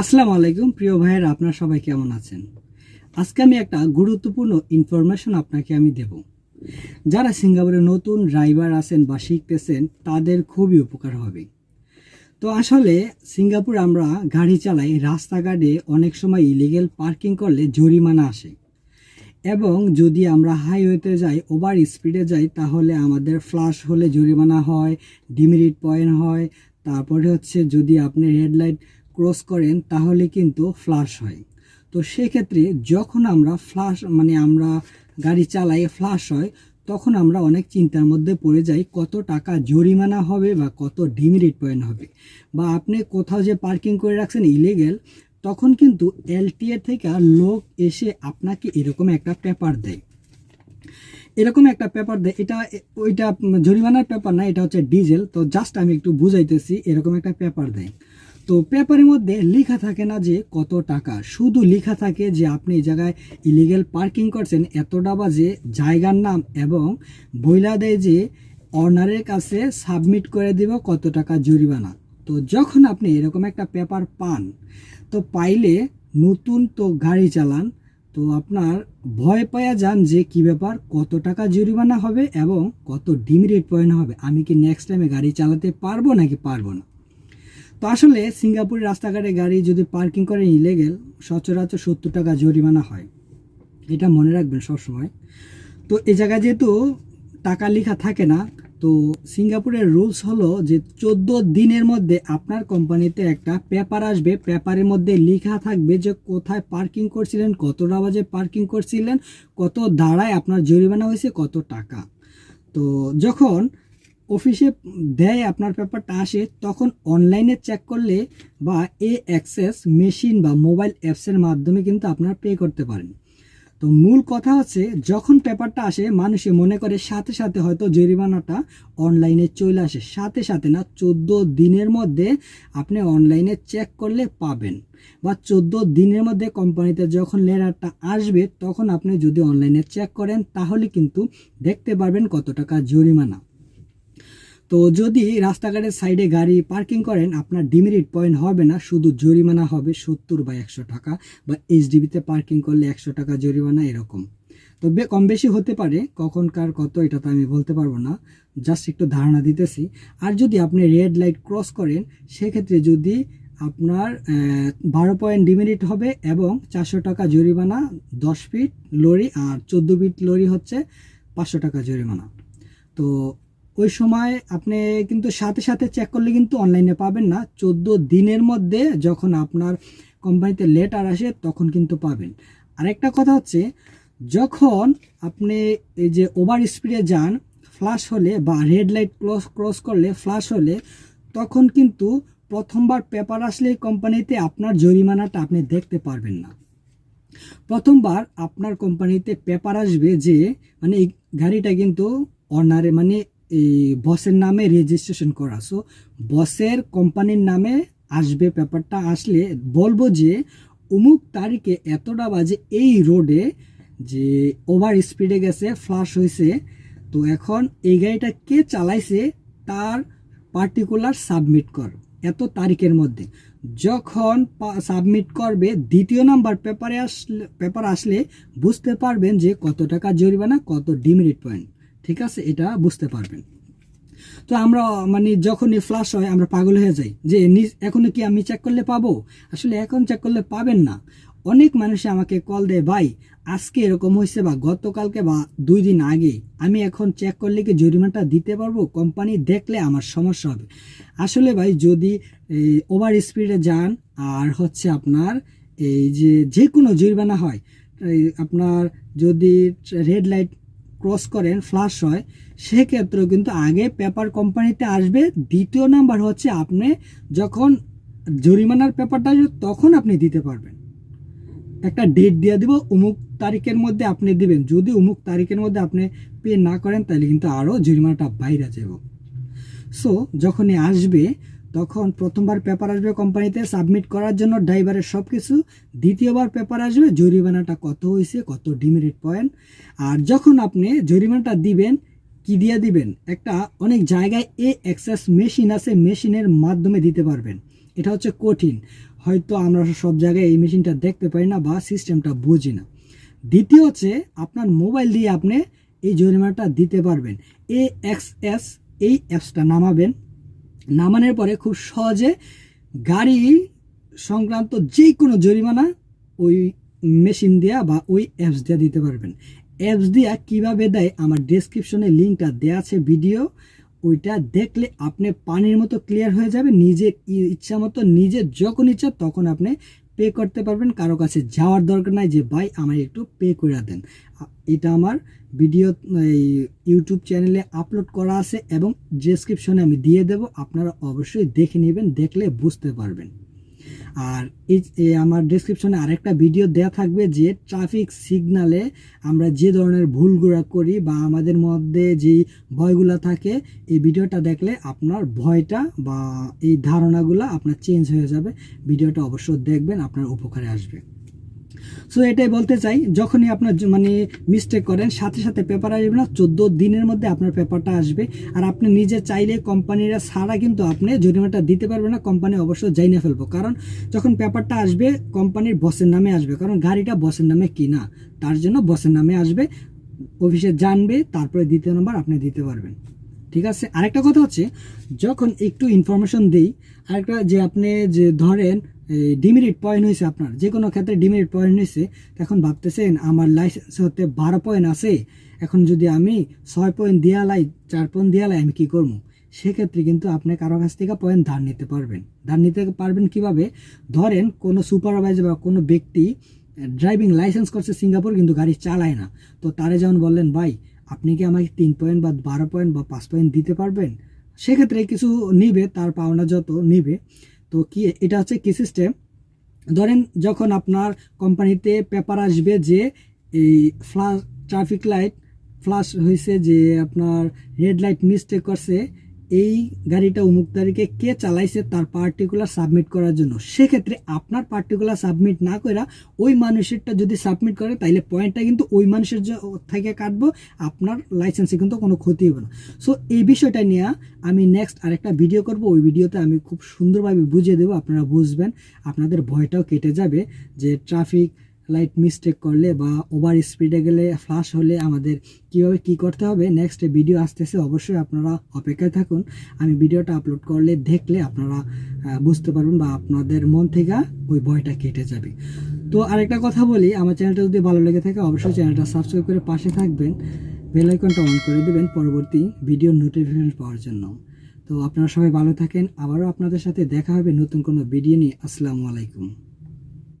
আসসালামু আলাইকুম, প্রিয় ভাইয়ের, আপনার সবাই কেমন আছেন? আজকে আমি একটা গুরুত্বপূর্ণ ইনফরমেশন আপনাকে আমি দেব। যারা সিঙ্গাপুরে নতুন ড্রাইভার আছেন বা শিখতেছেন, তাদের খুবই উপকার হবে। তো আসলে সিঙ্গাপুর আমরা গাড়ি চালাই, রাস্তাঘাটে অনেক সময় ইলিগেল পার্কিং করলে জরিমানা আসে। এবং যদি আমরা হাইওয়েতে যাই ওভার স্পিডে যাই, তাহলে আমাদের ফ্লাশ হলে জরিমানা হয় ডিমেরিট পয়েন্ট হয়। তারপরে হচ্ছে যদি আপনি রেড লাইট ক্রস করেন, তাহলে কিন্তু ফ্লাশ হয়। তো সেক্ষেত্রে যখন আমরা ফ্লাশ মানে আমরা গাড়ি চালাই ফ্লাশ হয়, তখন আমরা অনেক চিন্তার মধ্যে পড়ে যাই, কত টাকা জরিমানা হবে বা কত ডিমেরিট পয়েন্ট হবে। বা আপনি কোথাও যে পার্কিং করে রাখছেন ইলিগেল তখন কিন্তু এলটিএ থেকে লোক এসে আপনাকে এরকম একটা পেপার দেয়। এরকম একটা পেপার দেয়, এটা, ওইটা জরিমানার পেপার না, এটা হচ্ছে ডিজেল তো জাস্ট আমি একটু বুঝাইতেছি, এরকম একটা পেপার দেয়। তো পেপারের মধ্যে লেখা থাকে না যে কত টাকা। শুধু লেখা থাকে যে আপনি এই জায়গায় ইলিগেল পার্কিং করছেন, এতটা বাজে জায়গার নাম এবং বইলা দেয় যে অনারের কাছে সাবমিট করে দিব কত টাকা জরিমানা। তো যখন আপনি এরকম একটা পেপার পান, তো পাইলে নতুন তো গাড়ি চালান, তো আপনার ভয় পাওয়া যান যে কি ব্যাপার, কত টাকা জরিমানা হবে এবং কত ডিমিরেট পয়েন্ট হবে। আমি কি নেক্সট টাইমে গাড়ি চালাতে পারব নাকি পারব না? তো আসলে সিঙ্গাপুরের রাস্তাঘাটে গাড়ি যদি পার্কিং করেন ইলেগেল, সচরাচর সত্তর টাকা জরিমানা হয়। এটা মনে রাখবেন সবসময়। তো এ জায়গায় যেহেতু টাকা লেখা থাকে না, তো সিঙ্গাপুরের রুলস হলো যে চোদ্দ দিনের মধ্যে আপনার কোম্পানিতে একটা পেপার আসবে, পেপারের মধ্যে লেখা থাকবে যে কোথায় পার্কিং করছিলেন কতটা বাজে পার্কিং করছিলেন, কত দাঁড়ায় আপনার জরিমানা হয়েছে, কত টাকা। তো যখন অফিসে দেয় আপনার পেপারটা আসে, তখন অনলাইনে চেক করলে বা এ অ্যাক্সেস মেশিন বা মোবাইল অ্যাপসের মাধ্যমে কিন্তু আপনারা পে করতে পারেন। তো মূল কথা হচ্ছে, যখন পেপারটা আসে, মানুষে মনে করে সাথে সাথে হয়তো জরিমানাটা অনলাইনে চলে আসে। সাথে সাথে না, চোদ্দ দিনের মধ্যে আপনি অনলাইনে চেক করলে পাবেন। বা চোদ্দ দিনের মধ্যে কোম্পানিতে যখন লেটারটা আসবে, তখন আপনি যদি অনলাইনে চেক করেন, তাহলে কিন্তু দেখতে পারবেন কত টাকা জরিমানা। তো যদি রাস্তাঘাটের সাইডে গাড়ি পার্কিং করেন, আপনার ডিমেরিট পয়েন্ট হবে না, শুধু জরিমানা হবে সত্তর বা একশো টাকা বা এইচডিবিতে পার্কিং করলে একশো টাকা জরিমানা এরকম। তো কম বেশি হতে পারে, কখনকার কত এটা তো আমি বলতে পারব না, জাস্ট একটু ধারণা দিতেছি। আর যদি আপনি রেড লাইট ক্রস করেন, সেক্ষেত্রে যদি আপনার বারো পয়েন্ট ডিমেরিট হবে এবং চারশো টাকা জরিমানা, দশ ফিট লরি আর চোদ্দ ফিট লরি হচ্ছে পাঁচশো টাকা জরিমানা। তো ওই সময় আপনি কিন্তু সাথে সাথে চেক করলে কিন্তু অনলাইনে পাবেন না। চোদ্দ দিনের মধ্যে যখন আপনার কোম্পানিতে লেটার আসে তখন কিন্তু পাবেন। আরেকটা কথা হচ্ছে, যখন আপনি এই যে ওভার স্পিডে যান ফ্লাশ হলে বা রেড লাইট ক্রস ক্রস করলে ফ্লাশ হলে, তখন কিন্তু প্রথমবার পেপার আসলে কোম্পানিতে আপনার জরিমানাটা আপনি দেখতে পারবেন না। প্রথমবার আপনার কোম্পানিতে পেপার আসবে যে মানে গাড়িটা কিন্তু অনারে মানে বসের নামে রেজিস্ট্রেশন করা। সো বসের কোম্পানির নামে আসবে পেপারটা আসলে বলব যে, অমুক তারিখে এতটা বাজে এই রোডে যে ওভার স্পিডে গেছে ফ্লাশ হয়েছে তো এখন এই গাড়িটা কে চালাইছে তার পার্টিকুলার সাবমিট কর, এত তারিখের মধ্যে। যখন সাবমিট করবে, দ্বিতীয় নাম্বার পেপারে আসলে পেপার আসলে বুঝতে পারবেন যে কত টাকা জরিমানা, কত ডিমেরিট পয়েন্ট ঠিক আছে? এটা বুঝতে পারবেন। তো আমরা মানে যখনই ফ্লাশ হয়, আমরা পাগল হয়ে যাই যে, নিজ- এখনও কি আমি চেক করলে পাবো? আসলে এখন চেক করলে পাবেন না। অনেক মানুষে আমাকে কল দেয়, ভাই, আজকে এরকম হয়েছে বা গতকালকে বা দুই দিন আগে আমি এখন চেক করলে কি জরিমানাটা দিতে পারব? কোম্পানি দেখলে আমার সমস্যা হবে। আসলে ভাই, যদি ওভার স্পিডে যান, আর হচ্ছে আপনার, এই যে যে কোনো জরিমানা হয় আপনার যদি রেড লাইট ক্রস করেন ফ্লাশ হয়, সেক্ষেত্রেও কিন্তু আগে পেপার কোম্পানিতে আসবে, দ্বিতীয় নাম্বার হচ্ছে আপনি যখন জরিমানার পেপারটা আসবে তখন আপনি দিতে পারবেন। একটা ডেট দিয়ে দিব, অমুক তারিখের মধ্যে আপনি দিবেন, যদি অমুক তারিখের মধ্যে আপনি পে না করেন তাহলে কিন্তু আরও জরিমানাটা বাইরে যাব। সো যখনই আসবে তখন প্রথমবার পেপার আসবে কোম্পানিতে সাবমিট করার জন্য ড্রাইভারের সব কিছু দ্বিতীয়বার পেপার আসবে, জরিমানাটা কত হয়েছে কত ডিমেরিট পয়েন্ট আর যখন আপনি জরিমানাটা দিবেন, কি দিয়ে দিবেন? একটা অনেক জায়গায় এ অ্যাক্সেস মেশিন আছে মেশিনের মাধ্যমে দিতে পারবেন। এটা হচ্ছে কঠিন। হয়তো আমরা সব জায়গায় এই মেশিনটা দেখতে পাই না বা সিস্টেমটা বুঝি না। দ্বিতীয় হচ্ছে, আপনার মোবাইল দিয়ে আপনি এই জরিমানাটা দিতে পারবেন। এ এক্স এস এই অ্যাপসটা নামাবেন। নামানোর পরে খুব সহজে গাড়ি সংক্রান্ত যে কোনো জরিমানা ওই মেশিন দেয়া বা ওই অ্যাপস দেওয়া দিতে পারবেন। অ্যাপস দেয়া কীভাবে দেয় আমার ডেসক্রিপশনে লিঙ্কটা দেওয়া আছে ভিডিও ওইটা দেখলে আপনি পানির মতো ক্লিয়ার হয়ে যাবে, নিজের ইচ্ছা মতো নিজের যখন ইচ্ছা তখন আপনি পে করতে পারবেন, কারও কাছে যাওয়ার দরকার নাই যে, ভাই আমার একটু পে করে দেন। এটা আমার ভিডিও এই ইউটিউব চ্যানেলে আপলোড করা আছে এবং ডেসক্রিপশনে আমি দিয়ে দেব। আপনারা অবশ্যই দেখে নেবেন, দেখলে বুঝতে পারবেন। আর এই আমার ডিসক্রিপশনে আরেকটা ভিডিও দেওয়া থাকবে যে ট্রাফিক সিগনালে আমরা যে ধরনের ভুলগুলো করি বা আমাদের মধ্যে যেই ভয়গুলো থাকে, এই ভিডিওটা দেখলে আপনার ভয়টা বা এই ধারণাগুলো আপনার চেঞ্জ হয়ে যাবে। ভিডিওটা অবশ্যই দেখবেন, আপনার উপকারে আসবে। সো এটাই বলতে চাই, যখনই আপনার মানে মিস্টেক করেন, সাথে সাথে পেপার আসবে না, চোদ্দ দিনের মধ্যে আপনার পেপারটা আসবে। আর আপনি নিজে চাইলে কোম্পানিরা সারা কিন্তু আপনি জরিমানাটা দিতে পারবেন না, কোম্পানি অবশ্যই যাই না ফেলব। কারণ যখন পেপারটা আসবে, কোম্পানির বসের নামে আসবে, কারণ গাড়িটা বসের নামে কিনা, তার জন্য বসের নামে আসবে অফিসে জানবে, তারপরে দ্বিতীয় নম্বর আপনি দিতে পারবেন। ঠিক আছে? আরেকটা কথা হচ্ছে, যখন একটু ইনফরমেশন দিই, আরেকটা যে আপনি যে ধরেন ডিমেরিট পয়েন্ট হয়েছে আপনার। যে কোনো ক্ষেত্রে ডিমেরিট পয়েন্ট হয়েছে, তখন ভাবতেছেন আমার লাইসেন্স হতে বারো পয়েন্ট আছে, এখন যদি আমি ছয় পয়েন্ট দিয়ালাই চার পয়েন্ট দিয়ালাই আমি কী করব? সেক্ষেত্রে কিন্তু আপনি কারও কাছ থেকে পয়েন্ট ধার নিতে পারবেন। ধার নিতে পারবেন কীভাবে? ধরেন কোনো সুপারভাইজার বা কোনো ব্যক্তি ড্রাইভিং লাইসেন্স করছে সিঙ্গাপুর, কিন্তু গাড়ি চালায় না। তো তারে যেমন বললেন, ভাই, আপনি কি আমাকে তিন পয়েন্ট বা বারো পয়েন্ট বা পাঁচ পয়েন্ট দিতে পারবেন? সেক্ষেত্রে কিছু নিবে, তার পাওনা যত নিবে। তো কি, এটা হচ্ছে কি সিস্টেম ধরেন যখন আপনার কোম্পানিতে পেপার আসবে যে এই ফ্লাশ ট্রাফিক লাইট ফ্লাশ হয়েছে যে আপনার রেড লাইট মিস্টেক করছে এই গাড়িটা অমুক তারিখে কে চালাইছে তার পার্টিকুলার সাবমিট করার জন্য। সেক্ষেত্রে আপনার পার্টিকুলার সাবমিট না করে ওই মানুষেরটা যদি সাবমিট করে, তাইলে পয়েন্টটা কিন্তু ওই মানুষের থেকে কাটবো, আপনার লাইসেন্সে কিন্তু কোনো ক্ষতি হবে না। সো এই বিষয়টা নিয়ে আমি নেক্সট আরেকটা ভিডিও করব। ওই ভিডিওতে আমি খুব সুন্দরভাবে বুঝিয়ে দেবো, আপনারা বুঝবেন। আপনাদের ভয়টাও কেটে যাবে যে ট্রাফিক লাইট মিস্টেক করলে বা ওভার স্পিডে গেলে ফ্লাশ হলে আমাদের কীভাবে কী করতে হবে? নেক্সট ভিডিও আসতেছে, অবশ্যই আপনারা অপেক্ষায় থাকুন। আমি ভিডিওটা আপলোড করলে দেখলে আপনারা বুঝতে পারবেন বা আপনাদের মন থেকে ওই ভয়টা কেটে যাবে। তো আরেকটা কথা বলি, আমার চ্যানেলটা যদি ভালো লেগে থাকে, অবশ্যই চ্যানেলটা সাবস্ক্রাইব করে পাশে থাকবেন। বেল আইকনটা অন করে দেবেন পরবর্তী ভিডিও নোটিফিকেশন পাওয়ার জন্য। তো আপনারা সবাই ভালো থাকেন, আবারও আপনাদের সাথে দেখা হবে নতুন কোনো ভিডিও নিয়ে। আসসালামু আলাইকুম।